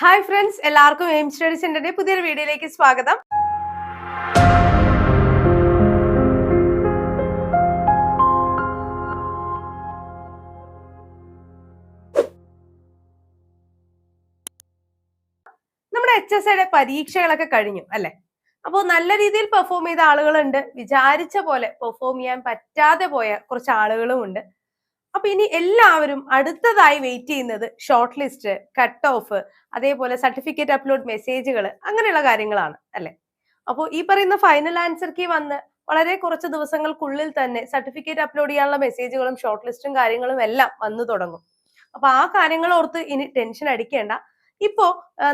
Hi friends എല്ലാവർക്കും aim study സെന്ററിന്റെ പുതിയൊരു വീഡിയോയിലേക്ക് സ്വാഗതം. നമ്മുടെ എച്ച് എസ് ഐയുടെ പരീക്ഷകളൊക്കെ കഴിഞ്ഞു അല്ലെ? അപ്പോൾ നല്ല രീതിയിൽ പെർഫോം ചെയ്ത ആളുകളുണ്ട്. വിചാരിച്ച പോലെ പെർഫോം ചെയ്യാൻ പറ്റാതെ പോയ കുറച്ച് ആളുകളും ഉണ്ട് അപ്പൊ ഇനി എല്ലാവരും അടുത്തതായി വെയിറ്റ് ചെയ്യുന്നത് ഷോർട്ട് ലിസ്റ്റ് കട്ട് ഓഫ് അതേപോലെ സർട്ടിഫിക്കറ്റ് അപ്ലോഡ് മെസ്സേജുകൾ അങ്ങനെയുള്ള കാര്യങ്ങളാണ് അല്ലെ? അപ്പോൾ ഈ പറയുന്ന ഫൈനൽ ആൻസർ കീ വന്ന് വളരെ കുറച്ച് ദിവസങ്ങൾക്കുള്ളിൽ തന്നെ സർട്ടിഫിക്കറ്റ് അപ്ലോഡ് ചെയ്യാനുള്ള മെസ്സേജുകളും ഷോർട്ട് ലിസ്റ്റും കാര്യങ്ങളും എല്ലാം വന്നു തുടങ്ങും. അപ്പൊ ആ കാര്യങ്ങൾ ഓർത്ത് ഇനി ടെൻഷൻ അടിക്കേണ്ട. ഇപ്പോ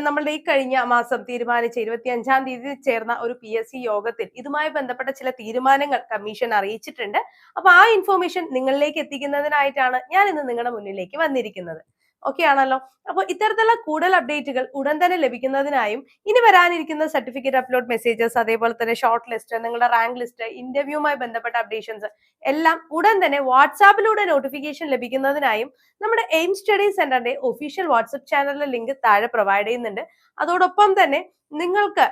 നമ്മളുടെ ഈ കഴിഞ്ഞ മാസം തീരുമാനിച്ച ഇരുപത്തി അഞ്ചാം തീയതി ചേർന്ന ഒരു പി എസ് സി യോഗത്തിൽ ഇതുമായി ബന്ധപ്പെട്ട ചില തീരുമാനങ്ങൾ കമ്മീഷൻ അറിയിച്ചിട്ടുണ്ട്. അപ്പൊ ആ ഇൻഫോർമേഷൻ നിങ്ങളിലേക്ക് എത്തിക്കുന്നതിനായിട്ടാണ് ഞാൻ ഇന്ന് നിങ്ങളുടെ മുന്നിലേക്ക് വന്നിരിക്കുന്നത്. ഓക്കെ ആണല്ലോ അപ്പോൾ ഇത്തരത്തിലുള്ള കൂടുതൽ അപ്ഡേറ്റുകൾ ഉടൻ തന്നെ ലഭിക്കുന്നതിനായും ഇനി വരാനിരിക്കുന്ന സർട്ടിഫിക്കറ്റ് അപ്ലോഡ് മെസ്സേജസ് അതേപോലെ തന്നെ ഷോർട്ട് ലിസ്റ്റ് നിങ്ങളുടെ റാങ്ക് ലിസ്റ്റ് ഇന്റർവ്യൂമായി ബന്ധപ്പെട്ട അപ്ഡേഷൻസ് എല്ലാം ഉടൻ തന്നെ വാട്സാപ്പിലൂടെ നോട്ടിഫിക്കേഷൻ ലഭിക്കുന്നതിനായും നമ്മുടെ എയിം സ്റ്റഡി സെന്ററിന്റെ ഒഫീഷ്യൽ വാട്സപ്പ് ചാനലിലെ ലിങ്ക് താഴെ പ്രൊവൈഡ് ചെയ്യുന്നുണ്ട്. അതോടൊപ്പം തന്നെ നിങ്ങൾക്ക്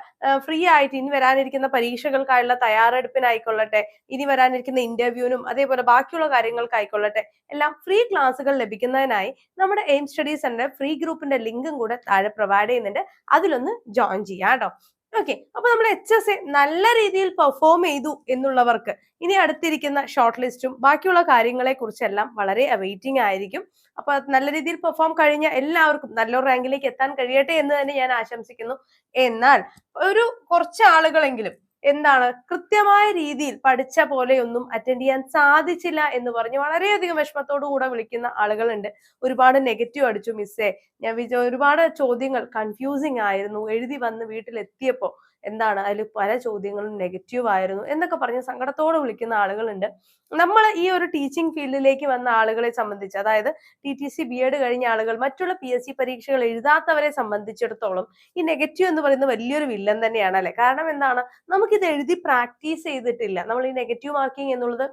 ഫ്രീ ആയിട്ട് ഇനി വരാനിരിക്കുന്ന പരീക്ഷകൾക്കായുള്ള തയ്യാറെടുപ്പിനായിക്കൊള്ളട്ടെ ഇനി വരാനിരിക്കുന്ന ഇന്റർവ്യൂവിനും അതേപോലെ ബാക്കിയുള്ള കാര്യങ്ങൾക്കായിക്കൊള്ളട്ടെ എല്ലാം ഫ്രീ ക്ലാസ്സുകൾ ലഭിക്കുന്നതിനായി നമ്മുടെ എയിം സ്റ്റഡി സെന്റർ ഫ്രീ ഗ്രൂപ്പിന്റെ ലിങ്കും കൂടെ താഴെ പ്രൊവൈഡ് ചെയ്യുന്നുണ്ട്. അതിലൊന്ന് ജോയിൻ ചെയ്യാം കേട്ടോ ഓക്കെ അപ്പൊ നമ്മൾ എച്ച് എസ് എ നല്ല രീതിയിൽ പെർഫോം ചെയ്തു എന്നുള്ളവർക്ക് ഇനി അടുത്തിരിക്കുന്ന ഷോർട്ട് ലിസ്റ്റും ബാക്കിയുള്ള കാര്യങ്ങളെ കുറിച്ചെല്ലാം വളരെ അവൈറ്റിംഗ് ആയിരിക്കും. അപ്പൊ നല്ല രീതിയിൽ പെർഫോം കഴിഞ്ഞ എല്ലാവർക്കും നല്ലൊരു റാങ്കിലേക്ക് എത്താൻ കഴിയട്ടെ എന്ന് തന്നെ ഞാൻ ആശംസിക്കുന്നു. എന്നാൽ ഒരു കുറച്ച് ആളുകളെങ്കിലും എന്താണ്? കൃത്യമായ രീതിയിൽ പഠിച്ച പോലെയൊന്നും അറ്റൻഡ് ചെയ്യാൻ സാധിച്ചില്ല എന്ന് പറഞ്ഞ് വളരെയധികം വിഷമത്തോടു കൂടെ വിളിക്കുന്ന ആളുകളുണ്ട്. ഒരുപാട് നെഗറ്റീവ് അടിച്ചു മിസ്സേ ഞാൻ വിചാ ഒരുപാട് ചോദ്യങ്ങൾ കൺഫ്യൂസിങ് ആയിരുന്നു. എഴുതി വന്ന് വീട്ടിലെത്തിയപ്പോ എന്താണ് അതിൽ പല ചോദ്യങ്ങളും നെഗറ്റീവ് ആയിരുന്നു എന്നൊക്കെ പറഞ്ഞ് സങ്കടത്തോടെ വിളിക്കുന്ന ആളുകളുണ്ട്. നമ്മൾ ഈ ഒരു ടീച്ചിങ് ഫീൽഡിലേക്ക് വന്ന ആളുകളെ സംബന്ധിച്ച് അതായത് T T C B Ed കഴിഞ്ഞ ആളുകൾ മറ്റുള്ള പി എസ് സി പരീക്ഷകൾ എഴുതാത്തവരെ സംബന്ധിച്ചിടത്തോളം ഈ നെഗറ്റീവ് എന്ന് പറയുന്നത് വലിയൊരു വില്ലൻ തന്നെയാണ് അല്ലെ? കാരണം എന്താണ്? നമുക്കിത് എഴുതി പ്രാക്ടീസ് ചെയ്തിട്ടില്ല. നമ്മൾ ഈ നെഗറ്റീവ് മാർക്കിംഗ് എന്നുള്ളത്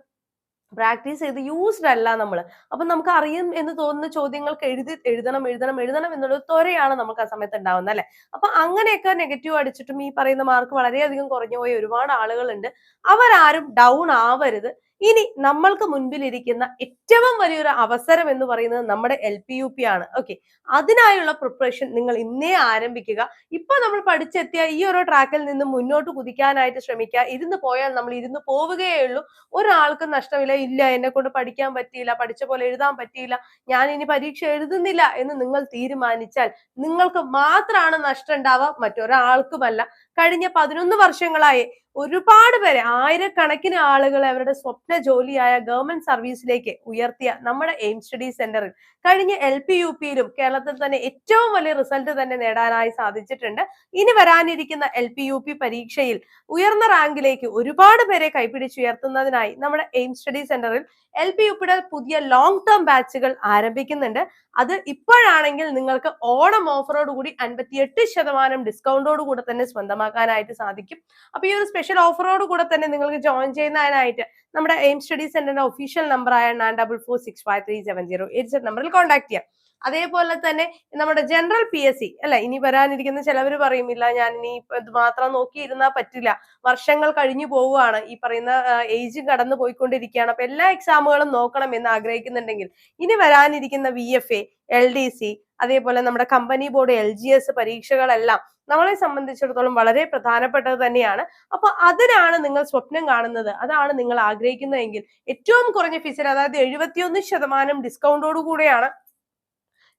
പ്രാക്ടീസ് ചെയ്ത് യൂസ്ഡ് അല്ല നമ്മൾ അപ്പൊ നമുക്ക് അറിയും എന്ന് തോന്നുന്ന ചോദ്യങ്ങൾക്ക് എഴുതി എഴുതണം എഴുതണം എഴുതണം എന്നുള്ളത് ത്വരയാണ് നമുക്ക് ആ സമയത്ത് ഉണ്ടാവുന്നത് അല്ലെ? അപ്പൊ അങ്ങനെയൊക്കെ നെഗറ്റീവ് അടിച്ചിട്ടും ഈ പറയുന്ന മാർക്ക് വളരെയധികം കുറഞ്ഞു പോയ ഒരുപാട് ആളുകളുണ്ട്. അവരാരും ഡൗൺ ആവരുത്. ഇനി നമ്മൾക്ക് മുൻപിലിരിക്കുന്ന ഏറ്റവും വലിയൊരു അവസരം എന്ന് പറയുന്നത് നമ്മുടെ എൽ പി യു പി ആണ്. ഓക്കെ അതിനായുള്ള പ്രിപ്പറേഷൻ നിങ്ങൾ ഇന്നേ ആരംഭിക്കുക. ഇപ്പൊ നമ്മൾ പഠിച്ചെത്തിയ ഈ ഒരു ട്രാക്കിൽ നിന്ന് മുന്നോട്ട് കുതിക്കാനായിട്ട് ശ്രമിക്കുക. ഇരുന്ന് പോയാൽ നമ്മൾ ഇരുന്ന് പോവുകയേ ഉള്ളൂ ഒരാൾക്ക് നഷ്ടമില്ല. ഇല്ല എന്നെ കൊണ്ട് പഠിക്കാൻ പറ്റിയില്ല. പഠിച്ച പോലെ എഴുതാൻ പറ്റിയില്ല. ഞാൻ ഇനി പരീക്ഷ എഴുതുന്നില്ല എന്ന് നിങ്ങൾ തീരുമാനിച്ചാൽ നിങ്ങൾക്ക് മാത്രമാണ് നഷ്ടം ഉണ്ടാവുക. മറ്റൊരാൾക്കുമല്ല. കഴിഞ്ഞ പതിനൊന്ന് വർഷങ്ങളായി ഒരുപാട് പേരെ ആയിരക്കണക്കിന് ആളുകളെ അവരുടെ സ്വപ്ന ജോലിയായ ഗവൺമെന്റ് സർവീസിലേക്ക് ഉയർത്തിയ നമ്മുടെ എയിം സ്റ്റഡി സെന്ററിൽ കഴിഞ്ഞ എൽ പി യു പിയിലും കേരളത്തിൽ തന്നെ ഏറ്റവും വലിയ റിസൾട്ട് തന്നെ നേടാനായി സാധിച്ചിട്ടുണ്ട്. ഇനി വരാനിരിക്കുന്ന എൽ പി യു പി പരീക്ഷയിൽ ഉയർന്ന റാങ്കിലേക്ക് ഒരുപാട് പേരെ കൈപിടിച്ചുയർത്തുന്നതിനായി നമ്മുടെ എയിം സ്റ്റഡി സെന്ററിൽ എൽ പി യു പിയുടെ പുതിയ ലോങ് ടേം ബാച്ചുകൾ ആരംഭിക്കുന്നുണ്ട്. അത് ഇപ്പോഴാണെങ്കിൽ നിങ്ങൾക്ക് ഓണം ഓഫറോട് കൂടി അൻപത്തിയെട്ട് ശതമാനം ഡിസ്കൗണ്ടോട് കൂടെ തന്നെ സ്വന്തമാക്കാനായിട്ട് സാധിക്കും. അപ്പൊ ഈ ഒരു സ്പെഷ്യൽ ഓഫറോട് കൂടെ തന്നെ നിങ്ങൾക്ക് ജോയിൻ ചെയ്യുന്നതിനായിട്ട് നമ്മുടെ എയിം സ്റ്റഡി സെന്ററിന്റെ ഒഫീഷ്യൽ നമ്പറായ nine double four six five three seven zero eight set നമ്പറിൽ കോൺടാക്ട് ചെയ്യാം. അതേപോലെ തന്നെ നമ്മുടെ ജനറൽ പി എസ് സി അല്ലെ? ഇനി വരാനിരിക്കുന്ന ചിലവർ പറയുമില്ല ഞാൻ ഇനി ഇത് മാത്രം നോക്കിയിരുന്നാൽ പറ്റില്ല. വർഷങ്ങൾ കഴിഞ്ഞു പോവുകയാണ്. ഈ പറയുന്ന ഏജ് കടന്നു പോയിക്കൊണ്ടിരിക്കുകയാണ്. അപ്പൊ എല്ലാ എക്സാമുകളും നോക്കണം എന്ന് ആഗ്രഹിക്കുന്നുണ്ടെങ്കിൽ ഇനി വരാനിരിക്കുന്ന V F A L D C അതേപോലെ നമ്മുടെ company board L G S പരീക്ഷകളെല്ലാം നമ്മളെ സംബന്ധിച്ചിടത്തോളം വളരെ പ്രധാനപ്പെട്ടത് തന്നെയാണ്. അപ്പൊ അതിനാണ് നിങ്ങൾ സ്വപ്നം കാണുന്നത്. അതാണ് നിങ്ങൾ ആഗ്രഹിക്കുന്നതെങ്കിൽ ഏറ്റവും കുറഞ്ഞ ഫീസിൽ അതായത് എഴുപത്തിയൊന്ന് ശതമാനം ഡിസ്കൗണ്ടോട് കൂടെയാണ്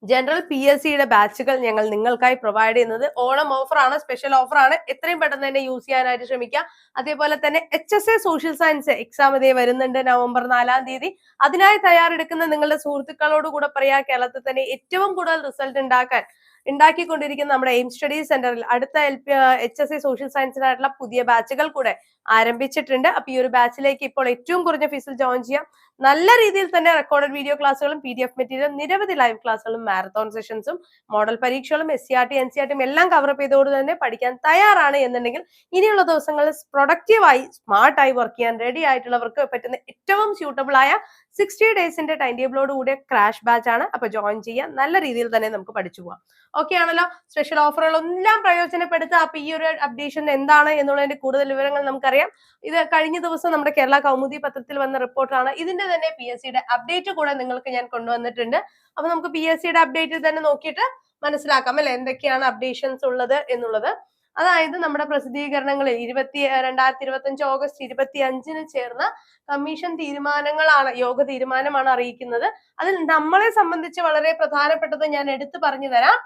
ജനറൽ പി എസ് സിയുടെ ബാച്ചുകൾ ഞങ്ങൾ നിങ്ങൾക്കായി പ്രൊവൈഡ് ചെയ്യുന്നത്. ഓണം ഓഫറാണ് സ്പെഷ്യൽ ഓഫറാണ് എത്രയും പെട്ടെന്ന് തന്നെ യൂസ് ചെയ്യാനായിട്ട് ശ്രമിക്കുക. അതേപോലെ തന്നെ H S A social science exam ഇതേ വരുന്നുണ്ട് നവംബർ നാലാം തീയതി. അതിനായി തയ്യാറെടുക്കുന്ന നിങ്ങളുടെ സുഹൃത്തുക്കളോട് കൂടെ പറയാ. കേരളത്തിൽ തന്നെ ഏറ്റവും കൂടുതൽ റിസൾട്ട് ഉണ്ടാക്കാൻ ഉണ്ടാക്കിക്കൊണ്ടിരിക്കുന്ന നമ്മുടെ എയിം സ്റ്റഡി സെന്ററിൽ അടുത്ത L P H S C social സയൻസിനായിട്ടുള്ള പുതിയ ബാച്ചുകൾ കൂടെ ആരംഭിച്ചിട്ടുണ്ട്. അപ്പൊ ഈ ഒരു ബാച്ചിലേക്ക് ഇപ്പോൾ ഏറ്റവും കുറഞ്ഞ ഫീസിൽ ജോയിൻ ചെയ്യാം. നല്ല രീതിയിൽ തന്നെ റെക്കോർഡഡ് വീഡിയോ ക്ലാസ്സുകളും പി ഡി എഫ് മെറ്റീരിയലും നിരവധി ലൈവ് ക്ലാസ്സുകളും മാരത്തോൺ സെഷൻസും മോഡൽ പരീക്ഷകളും S C R T N C R ടിയും എല്ലാം കവർ അപ്പ് ചെയ്തുകൊണ്ട് തന്നെ പഠിക്കാൻ തയ്യാറാണ് എന്നുണ്ടെങ്കിൽ ഇനിയുള്ള ദിവസങ്ങളിൽ പ്രൊഡക്റ്റീവായി സ്മാർട്ടായി വർക്ക് ചെയ്യാൻ റെഡി ആയിട്ടുള്ളവർക്ക് പറ്റുന്ന ഏറ്റവും സ്യൂട്ടബിൾ ആയ സിക്സ്റ്റി ഡേയ്സിന്റെ ടൈം ടേബിളോട് കൂടിയ ക്രാഷ് ബാച്ച് ആണ്. അപ്പൊ ജോയിൻ ചെയ്യാൻ നല്ല രീതിയിൽ തന്നെ നമുക്ക് പഠിച്ചു പോവാം. ഓക്കെ ആണല്ലോ? സ്പെഷ്യൽ ഓഫറുകളെല്ലാം പ്രയോജനപ്പെടുത്തുക. അപ്പൊ ഈ ഒരു അപ്ഡേഷൻ എന്താണ് എന്നുള്ളതിന്റെ കൂടുതൽ വിവരങ്ങൾ നമുക്കറിയാം. ഇത് കഴിഞ്ഞ ദിവസം നമ്മുടെ കേരള കൗമുദി പത്രത്തിൽ വന്ന റിപ്പോർട്ടാണ് ഇതിന്റെ തന്നെ പി എസ് സിയുടെ അപ്ഡേറ്റ് കൂടെ നിങ്ങൾക്ക് ഞാൻ കൊണ്ടുവന്നിട്ടുണ്ട്. അപ്പൊ നമുക്ക് പി എസ് സിയുടെ അപ്ഡേറ്റ് തന്നെ നോക്കിയിട്ട് മനസ്സിലാക്കാം അല്ലെ? എന്തൊക്കെയാണ് അപ്ഡേഷൻസ് ഉള്ളത് എന്നുള്ളത്. അതായത് നമ്മുടെ പ്രസിദ്ധീകരണങ്ങളിൽ ഇരുപത്തി രണ്ടായിരത്തി ഇരുപത്തി അഞ്ച് ഓഗസ്റ്റ് ഇരുപത്തി അഞ്ചിന് ചേർന്ന കമ്മീഷൻ തീരുമാനങ്ങളാണ് യോഗ തീരുമാനമാണ് അറിയിക്കുന്നത്. അതിൽ നമ്മളെ സംബന്ധിച്ച് വളരെ പ്രധാനപ്പെട്ടത് ഞാൻ എടുത്തു പറഞ്ഞു തരാം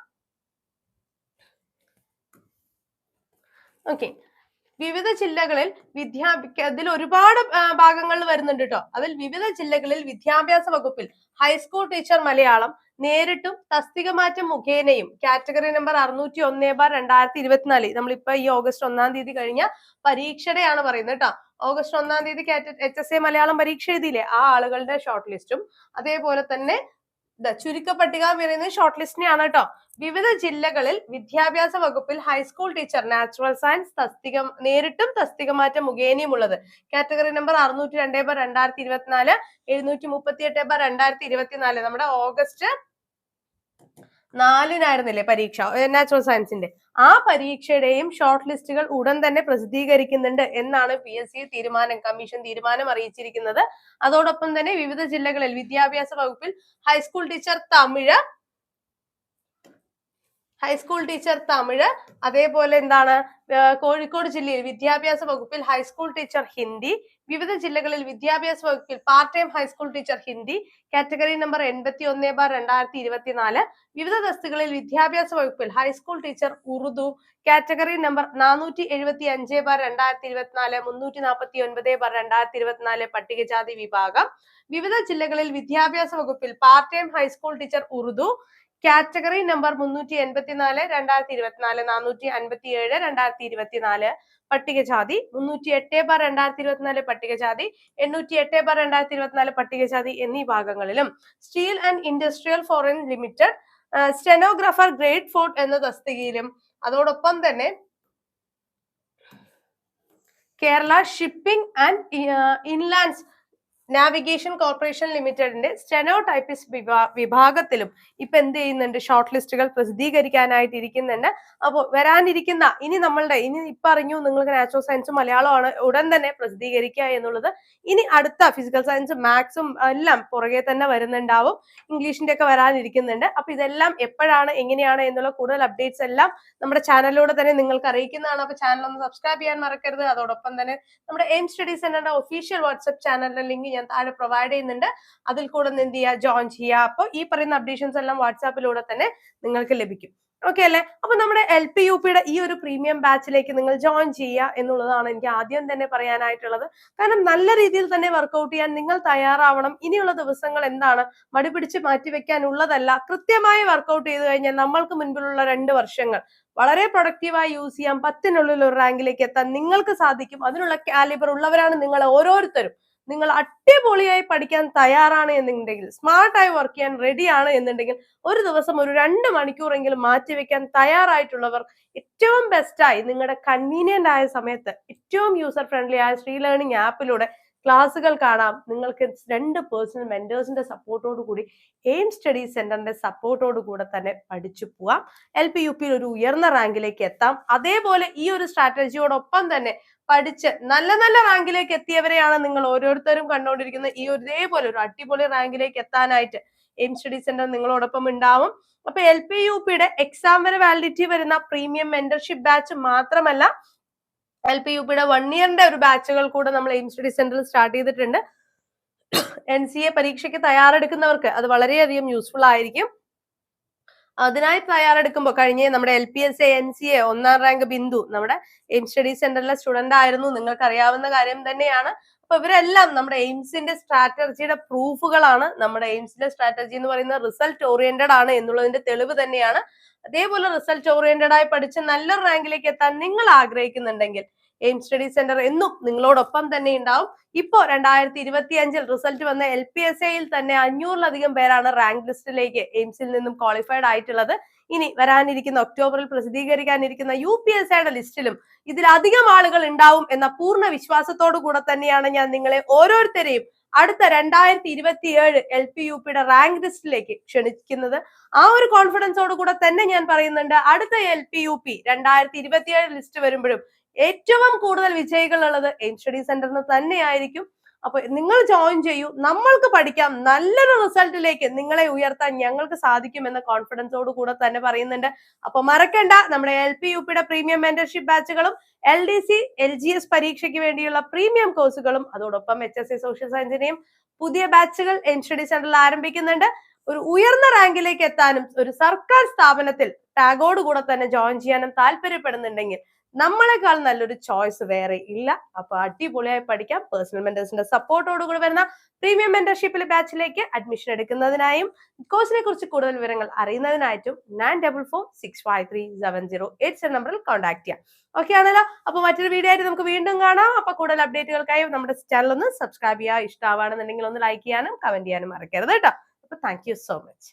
ഓക്കെ വിവിധ ജില്ലകളിൽ വിദ്യാഭ്യാസ അതിൽ ഒരുപാട് ഭാഗങ്ങൾ വരുന്നുണ്ട് കേട്ടോ അതിൽ വിവിധ ജില്ലകളിൽ വിദ്യാഭ്യാസ വകുപ്പിൽ ഹൈസ്കൂൾ ടീച്ചർ മലയാളം നേരിട്ടും തസ്തിക മാറ്റം മുഖേനയും കാറ്റഗറി നമ്പർ അറുന്നൂറ്റി ഒന്നേ ബാർ രണ്ടായിരത്തി ഇരുപത്തിനാല് നമ്മളിപ്പോ ഈ ഓഗസ്റ്റ് ഒന്നാം തീയതി കഴിഞ്ഞ പരീക്ഷയുടെയാണ് പറയുന്നത് കേട്ടോ ഓഗസ്റ്റ് ഒന്നാം തീയതി എച്ച് എസ് എ മലയാളം പരീക്ഷ എഴുതിയില്ലേ? ആ ആളുകളുടെ ഷോർട്ട് ലിസ്റ്റും അതേപോലെ തന്നെ ചുരുക്ക പട്ടിക പറയുന്നത് ഷോർട്ട് ലിസ്റ്റിനെയാണ് കേട്ടോ. വിവിധ ജില്ലകളിൽ വിദ്യാഭ്യാസ വകുപ്പിൽ ഹൈസ്കൂൾ ടീച്ചർ നാച്ചുറൽ സയൻസ് തസ്തിക നേരിട്ടും തസ്തിക മാറ്റം മുഖേനയും ഉള്ളത് കാറ്റഗറി നമ്പർ അറുന്നൂറ്റി രണ്ടേ ബാർ രണ്ടായിരത്തി ഇരുപത്തിനാല് എഴുന്നൂറ്റി മുപ്പത്തി എട്ട് ബാർ രണ്ടായിരത്തി ഇരുപത്തിനാല്. നമ്മുടെ ഓഗസ്റ്റ് നാലിനായിരുന്നില്ലേ പരീക്ഷ? നാച്ചുറൽ സയൻസിന്റെ ആ പരീക്ഷയുടെയും ഷോർട്ട് ലിസ്റ്റുകൾ ഉടൻ തന്നെ പ്രസിദ്ധീകരിക്കുന്നുണ്ട് എന്നാണ് പി എസ് സി തീരുമാനം കമ്മീഷൻ തീരുമാനം അറിയിച്ചിരിക്കുന്നത്. അതോടൊപ്പം തന്നെ വിവിധ ജില്ലകളിൽ വിദ്യാഭ്യാസ വകുപ്പിൽ high school teacher Tamil high school teacher Tamil അതേപോലെ എന്താണ് കോഴിക്കോട് ജില്ലയിൽ വിദ്യാഭ്യാസ വകുപ്പിൽ ഹൈസ്കൂൾ ടീച്ചർ ഹിന്ദി വിവിധ ജില്ലകളിൽ വിദ്യാഭ്യാസ വകുപ്പിൽ part time high school teacher Hindi category number എൺപത്തി ഒന്ന് ബാർ രണ്ടായിരത്തി ഇരുപത്തിനാല് വിവിധ തസ്തികളിൽ വിദ്യാഭ്യാസ വകുപ്പിൽ high school teacher Urdu category number നാനൂറ്റി എഴുപത്തി അഞ്ച് ബാർ രണ്ടായിരത്തി ഇരുപത്തിനാല് മുന്നൂറ്റി നാൽപ്പത്തി ഒൻപത് ബാർ രണ്ടായിരത്തി ഇരുപത്തിനാല് പട്ടികജാതി വിഭാഗം വിവിധ ജില്ലകളിൽ വിദ്യാഭ്യാസ വകുപ്പിൽ part time high school teacher Urdu category number മുന്നൂറ്റി എൺപത്തിനാല് രണ്ടായിരത്തി ഇരുപത്തിനാല് നാനൂറ്റി അൻപത്തി ഏഴ് രണ്ടായിരത്തി ഇരുപത്തിനാല് പട്ടികജാതി. മുന്നൂറ്റി എട്ട് ബാർ രണ്ടായിരത്തി ഇരുപത്തിനാല് പട്ടികജാതി എണ്ണൂറ്റി എട്ട് ബാർ രണ്ടായിരത്തി ഇരുപത്തിനാല് പട്ടികജാതി എന്നീ ഭാഗങ്ങളിലും steel and industrial forging limited stenographer grade fourth എന്ന തസ്തികയിലും അതോടൊപ്പം തന്നെ Kerala shipping and inlands navigation corporation ലിമിറ്റഡിന്റെ സ്റ്റെനോ ടൈപ്പിസ്റ്റ് വിഭാഗത്തിലും ഇപ്പൊ എന്ത് ചെയ്യുന്നുണ്ട്? ഷോർട്ട് ലിസ്റ്റുകൾ പ്രസിദ്ധീകരിക്കാനായിട്ട് ഇരിക്കുന്നുണ്ട്. അപ്പോൾ വരാനിരിക്കുന്ന ഇനി നമ്മളുടെ ഇനി ഇപ്പൊ അറിഞ്ഞു നിങ്ങൾക്ക് നാച്ചുറൽ സയൻസ് മലയാളമാണ് ഉടൻ തന്നെ പ്രസിദ്ധീകരിക്കുക എന്നുള്ളത്. ഇനി അടുത്ത ഫിസിക്കൽ സയൻസ് മാത്സും എല്ലാം പുറകെ തന്നെ വരുന്നുണ്ടാവും. ഇംഗ്ലീഷിന്റെ ഒക്കെ വരാനിരിക്കുന്നുണ്ട്. അപ്പൊ ഇതെല്ലാം എപ്പോഴാണ് എങ്ങനെയാണ് എന്നുള്ള കൂടുതൽ അപ്ഡേറ്റ്സ് എല്ലാം നമ്മുടെ ചാനലിലൂടെ തന്നെ നിങ്ങൾക്ക് അറിയിക്കുന്നതാണ്. അപ്പൊ ചാനൽ ഒന്ന് സബ്സ്ക്രൈബ് ചെയ്യാൻ മറക്കരുത്. അതോടൊപ്പം തന്നെ നമ്മുടെ എയിം സ്റ്റഡീസ് സെന്ററിന്റെ ഒഫീഷ്യൽ വാട്സ്ആപ്പ് ചാനലിന്റെ ലിങ്ക് ഞാൻ താഴെ പ്രൊവൈഡ് ചെയ്യുന്നുണ്ട്. അതിൽ കൂടെ എന്ത് ചെയ്യുക? ജോയിൻ ചെയ്യുക. അപ്പോൾ ഈ പറയുന്ന അപ്ഡേഷൻസ് എല്ലാം വാട്സാപ്പിലൂടെ തന്നെ നിങ്ങൾക്ക് ലഭിക്കും. ഓക്കെ അല്ലെ? അപ്പൊ നമ്മുടെ എൽ പി യു പിയുടെ ഈ ഒരു പ്രീമിയം ബാച്ചിലേക്ക് നിങ്ങൾ ജോയിൻ ചെയ്യുക എന്നുള്ളതാണ് എനിക്ക് ആദ്യം തന്നെ പറയാനായിട്ടുള്ളത്. കാരണം നല്ല രീതിയിൽ തന്നെ വർക്കൗട്ട് ചെയ്യാൻ നിങ്ങൾ തയ്യാറാവണം. ഇനിയുള്ള ദിവസങ്ങൾ എന്താണ്? മടി പിടിച്ച് മാറ്റിവെക്കാനുള്ളതല്ല കൃത്യമായി വർക്കൗട്ട് ചെയ്തു കഴിഞ്ഞാൽ നമ്മൾക്ക് മുൻപിലുള്ള രണ്ട് വർഷങ്ങൾ വളരെ പ്രൊഡക്റ്റീവായി യൂസ് ചെയ്യാൻ പത്തിനുള്ളിൽ ഒരു റാങ്കിലേക്ക് എത്താൻ നിങ്ങൾക്ക് സാധിക്കും. അതിനുള്ള കാലിബർ ഉള്ളവരാണ് നിങ്ങൾ ഓരോരുത്തരും. നിങ്ങൾ അടിപൊളിയായി പഠിക്കാൻ തയ്യാറാണ് എന്നുണ്ടെങ്കിൽ സ്മാർട്ടായി വർക്ക് ചെയ്യാൻ റെഡിയാണ് എന്നുണ്ടെങ്കിൽ ഒരു ദിവസം ഒരു രണ്ട് മണിക്കൂറെങ്കിലും മാറ്റിവെക്കാൻ തയ്യാറായിട്ടുള്ളവർ ഏറ്റവും ബെസ്റ്റായി നിങ്ങളുടെ കൺവീനിയന്റ് ആയ സമയത്ത് ഏറ്റവും യൂസർ ഫ്രണ്ട്ലി ആയ ശ്രീ ലേണിംഗ് ആപ്പിലൂടെ ക്ലാസ്സുകൾ കാണാം. നിങ്ങൾക്ക് രണ്ട് പേഴ്സണൽ മെന്റേഴ്സിന്റെ സപ്പോർട്ടോട് കൂടി എയിം സ്റ്റഡി സെന്ററിന്റെ സപ്പോർട്ടോട് കൂടെ തന്നെ പഠിച്ചു പോവാം. എൽ പി യു പിയിൽ ഒരു ഉയർന്ന റാങ്കിലേക്ക് എത്താം. അതേപോലെ ഈ ഒരു സ്ട്രാറ്റജിയോടൊപ്പം തന്നെ പഠിച്ച് നല്ല നല്ല റാങ്കിലേക്ക് എത്തിയവരെയാണ് നിങ്ങൾ ഓരോരുത്തരും കണ്ടുകൊണ്ടിരിക്കുന്നത്. ഈ ഒരു ഇതേപോലെ ഒരു അടിപൊളി റാങ്കിലേക്ക് എത്താനായിട്ട് എയിം സ്റ്റഡി സെന്റർ നിങ്ങളോടൊപ്പം ഉണ്ടാവും. അപ്പൊ എൽ പി യു പിയുടെ എക്സാം വരെ വാലിഡിറ്റി വരുന്ന പ്രീമിയം മെന്റർഷിപ്പ് ബാച്ച് മാത്രമല്ല എൽ പി യു പിയുടെ വൺ ഇയറിന്റെ ഒരു ബാച്ചുകൾ കൂടെ നമ്മൾ എയിം സ്റ്റഡി സെന്ററിൽ സ്റ്റാർട്ട് ചെയ്തിട്ടുണ്ട്. എൻ സി എ പരീക്ഷയ്ക്ക് തയ്യാറെടുക്കുന്നവർക്ക് അത് വളരെയധികം യൂസ്ഫുൾ ആയിരിക്കും. അതിനായി തയ്യാറെടുക്കുമ്പോൾ കഴിഞ്ഞ നമ്മുടെ L P S A N C A ഒന്നാം റാങ്ക് ബിന്ദു നമ്മുടെ എയിം സ്റ്റഡി സെന്ററിലെ സ്റ്റുഡന്റ് ആയിരുന്നു. നിങ്ങൾക്ക് അറിയാവുന്ന കാര്യം തന്നെയാണ്. അപ്പൊ ഇവരെല്ലാം നമ്മുടെ എയിംസിന്റെ സ്ട്രാറ്റജിയുടെ പ്രൂഫുകളാണ്. നമ്മുടെ എയിംസിന്റെ സ്ട്രാറ്റജി എന്ന് പറയുന്നത് റിസൾട്ട് ഓറിയന്റഡ് ആണ് എന്നുള്ളതിന്റെ തെളിവ് തന്നെയാണ്. അതേപോലെ റിസൾട്ട് ഓറിയന്റഡ് ആയി പഠിച്ച് നല്ലൊരു റാങ്കിലേക്ക് എത്താൻ നിങ്ങൾ ആഗ്രഹിക്കുന്നുണ്ടെങ്കിൽ എയിം സ്റ്റഡി സെന്റർ എന്നും നിങ്ങളോടൊപ്പം തന്നെ ഉണ്ടാവും. ഇപ്പോ രണ്ടായിരത്തി ഇരുപത്തി അഞ്ചിൽ റിസൾട്ട് വന്ന എൽ പി എസ് എയിൽ തന്നെ അഞ്ഞൂറിലധികം പേരാണ് റാങ്ക് ലിസ്റ്റിലേക്ക് എയിംസിൽ നിന്നും ക്വാളിഫൈഡ് ആയിട്ടുള്ളത്. ഇനി വരാനിരിക്കുന്ന ഒക്ടോബറിൽ പ്രസിദ്ധീകരിക്കാനിരിക്കുന്ന യു പി എസ് എയുടെ ലിസ്റ്റിലും ഇതിലധികം ആളുകൾ ഉണ്ടാവും എന്ന പൂർണ വിശ്വാസത്തോടു കൂടെ തന്നെയാണ് ഞാൻ നിങ്ങളെ ഓരോരുത്തരെയും അടുത്ത രണ്ടായിരത്തി ഇരുപത്തി ഏഴ് എൽ പി യു പിയുടെ റാങ്ക് ലിസ്റ്റിലേക്ക് ക്ഷണിക്കുന്നത്. ആ ഒരു കോൺഫിഡൻസോട് കൂടെ തന്നെ ഞാൻ പറയുന്നുണ്ട് അടുത്ത എൽ പി യു പി രണ്ടായിരത്തി ഇരുപത്തിയേഴ് ലിസ്റ്റ് വരുമ്പോഴും ഏറ്റവും കൂടുതൽ വിജയികൾ ഉള്ളത് എയിം സ്റ്റഡി സെന്ററിന് തന്നെയായിരിക്കും. അപ്പൊ നിങ്ങൾ ജോയിൻ ചെയ്യൂ. നമ്മൾക്ക് പഠിക്കാം. നല്ലൊരു റിസൾട്ടിലേക്ക് നിങ്ങളെ ഉയർത്താൻ ഞങ്ങൾക്ക് സാധിക്കും എന്ന കോൺഫിഡൻസോട് കൂടെ തന്നെ പറയുന്നുണ്ട്. അപ്പൊ മറക്കണ്ട. നമ്മുടെ എൽ പി യു പിയുടെ premium mentorship ബാച്ചുകളും L D C L G S പരീക്ഷയ്ക്ക് വേണ്ടിയുള്ള പ്രീമിയം കോഴ്സുകളും അതോടൊപ്പം എച്ച് എസ് സി സോഷ്യൽ സയൻസിന്റെയും പുതിയ ബാച്ചുകൾ എയിം സ്റ്റഡി സെന്ററിൽ ആരംഭിക്കുന്നുണ്ട്. ഒരു ഉയർന്ന റാങ്കിലേക്ക് എത്താനും ഒരു സർക്കാർ സ്ഥാപനത്തിൽ ടാഗോട് കൂടെ തന്നെ ജോയിൻ ചെയ്യാനും താല്പര്യപ്പെടുന്നുണ്ടെങ്കിൽ നമ്മളെക്കാൾ നല്ലൊരു ചോയ്സ് വേറെ ഇല്ല. അപ്പൊ അടിപൊളിയായി പഠിക്കാം. പേഴ്സണൽ മെന്റേഴ്സിന്റെ സപ്പോർട്ടോട് കൂടി വരുന്ന പ്രീമിയം മെന്റർഷിപ്പിൽ ബാച്ചിലേക്ക് അഡ്മിഷൻ എടുക്കുന്നതിനായും കോഴ്സിനെ കുറിച്ച് കൂടുതൽ വിവരങ്ങൾ അറിയുന്നതിനായിട്ടും nine double four six five three seven zero eight നമ്പറിൽ കോൺടാക്ട് ചെയ്യാം. ഓക്കെ ആണല്ലോ? അപ്പൊ മറ്റൊരു വീഡിയോ ആയിട്ട് നമുക്ക് വീണ്ടും കാണാം. അപ്പൊ കൂടുതൽ അപ്ഡേറ്റുകൾക്കായി നമ്മുടെ ചാനൽ ഒന്ന് സബ്സ്ക്രൈബ് ചെയ്യുക. ഇഷ്ടമാണെന്നുണ്ടെങ്കിൽ ഒന്ന് ലൈക്ക് ചെയ്യാനും കമന്റ് ചെയ്യാനും മറക്കരുത് കേട്ടോ. അപ്പൊ താങ്ക് സോ മച്ച്